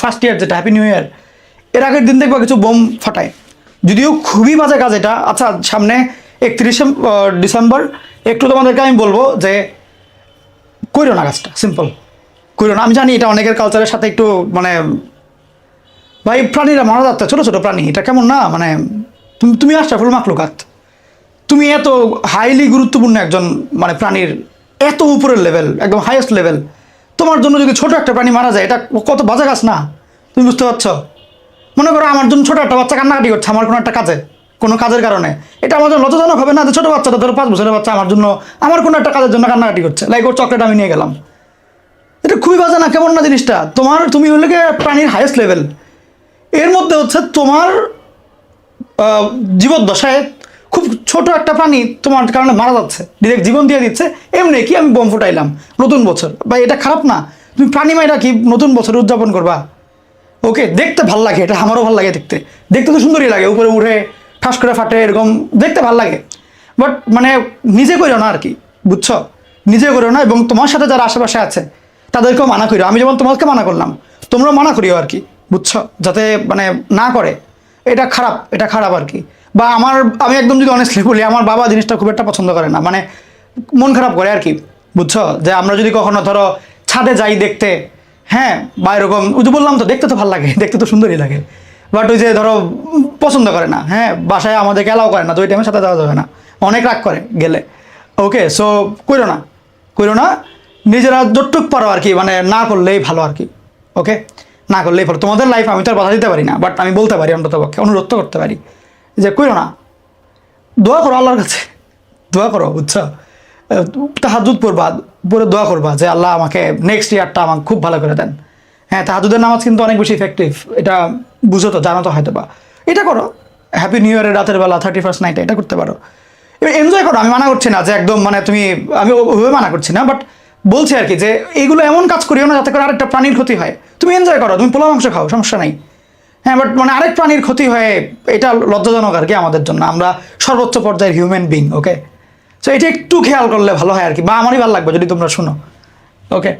First year যেটা happy new year এর আগের দিন দেখবা কিছু বোম ফাটায়। যদিও খুবই বাজে কাজ এটা। আচ্ছা সামনে একত্রিশে ডিসেম্বর, একটু তোমাদেরকে আমি বলব যে কইরো না কাজটা সিম্পল কইরো না, আমি জানি এটা অনেকের কালচারের সাথে একটু মানে ভাই, প্রাণীরা মারা যাচ্ছে, ছোটো ছোটো প্রাণী। এটা কেমন না মানে তুমি তুমি আশরাফুল মাকলুকাত তুমি এত হাইলি গুরুত্বপূর্ণ একজন মানে প্রাণীর এত উপরের লেভেল একদম হাইয়েস্ট লেভেল তোমার জন্য যদি ছোট একটা প্রাণী মারা যায়, এটা কত বাজে গাছ না? তুমি বুঝতে পারছ? মনে করো আমার জন্য ছোট একটা বাচ্চা কান্নাকাটি করছে আমার কোনো একটা কাজে, কোনো কাজের কারণে। এটা আমার জন্য লজ্জাজনক হবে না যে ছোটো বাচ্চাটা ধরো পাঁচ বছরের বাচ্চা আমার জন্য, আমার কোনো একটা কাজের জন্য কান্নাকাটি করছে? লাইক ওর চকলেট আমি নিয়ে গেলাম। এটা খুবই বাজে না? কেমন না জিনিসটা? তোমার, তুমি হলে প্রাণীর হাইয়েস্ট লেভেল এর মধ্যে হচ্ছে তোমার জীবদ্দশায় খুব ছোট একটা প্রাণী তোমার কারণে মারা যাচ্ছে। ডিরেক্ট জীবন দিয়ে দিচ্ছে। এমনি কি আমি বোম ফুটাইলাম। নতুন বছর। বা এটা খারাপ না। তুমি প্রাণী মাইরা কি নতুন বছর উদযাপন করবা? ওকে, দেখতে ভালো লাগে। এটা আমারও ভালো লাগে দেখতে। দেখতে তো সুন্দরই লাগে। উপরে উঠে, ঠাস করে ফাটে, এরকম দেখতে ভালো লাগে। বাট মানে নিজে করিও না আর কি বুঝছ? নিজে করিও না এবং তোমার সাথে যারা আশেপাশে আছে, তাদেরকেও মানা করিও আমি যেমন তোমাকে মানা করলাম, তোমরাও মানা করিও আর কি বুঝছ? যাতে মানে না করে। এটা খারাপ এটা খারাপ আর কি বা আমার, আমি একদম যদি অনেস্টলি বলি, আমার বাবা জিনিসটা খুব একটা পছন্দ করে না। মানে মন খারাপ করে আর কি, বুঝছ? যে আমরা যদি কখনো ধরো ছাদে যাই দেখতে হ্যাঁ? বা এরকম, ওই যে বললাম তো, দেখতে তো ভালো লাগে, দেখতে তো সুন্দরই লাগে। বাট ওই যে ধরো, পছন্দ করে না হ্যাঁ? বাসায় আমাদেরকে অ্যালাও করে না, তো ওই টাইমের সাথে যাওয়া যাবে না। অনেক রাগ করে গেলে। ওকে সো করো না করো না, নিজেরা যতটুক পারো আর কি মানে না করলেই ভালো আর কি ওকে না করলেই ভালো। তোমাদের লাইফ আমি তো আর বাধা দিতে পারি না বাট আমি বলতে পারি অন্তত পক্ষে অনুরোধ করতে পারি। যে করো না, দোয়া করো আল্লাহর কাছে, দোয়া করো, বুঝছ? তাহাজুদ পড়বা পরে দোয়া করবা যে আল্লাহ আমাকে নেক্সট ইয়ারটা আমাকে খুব ভালো করে দেন। হ্যাঁ তাহাজুদের নামাজ কিন্তু অনেক বেশি ইফেক্টিভ এটা বুঝো তো, জানো তো হয়তো বা এটা করো হ্যাপি নিউ ইয়ারের রাতের বেলা থার্টি ফার্স্ট নাইটে এটা করতে পারো। এবার এনজয় করো, আমি মানা করছি না যে একদম মানে তুমি, আমি ওভাবে মানা করছি না বাট বলছি আর কি যে এইগুলো এমন কাজ করিও না যাতে করে আরেকটা প্রাণীর ক্ষতি হয়। তুমি এনজয় করো, তুমি পোলা মাংস খাও, সমস্যা নাই। হ্যাঁ বাট মানে আরেক প্রাণীর ক্ষতি হয়ে এটা লজ্জাজনক আর কি আমাদের জন্য। আমরা সর্বোচ্চ পর্যায়ের হিউম্যান বিং ওকে তো এটা একটু খেয়াল করলে ভালো হয় আর কি, বা আমারই ভালো লাগবে যদি তোমরা শুনো ওকে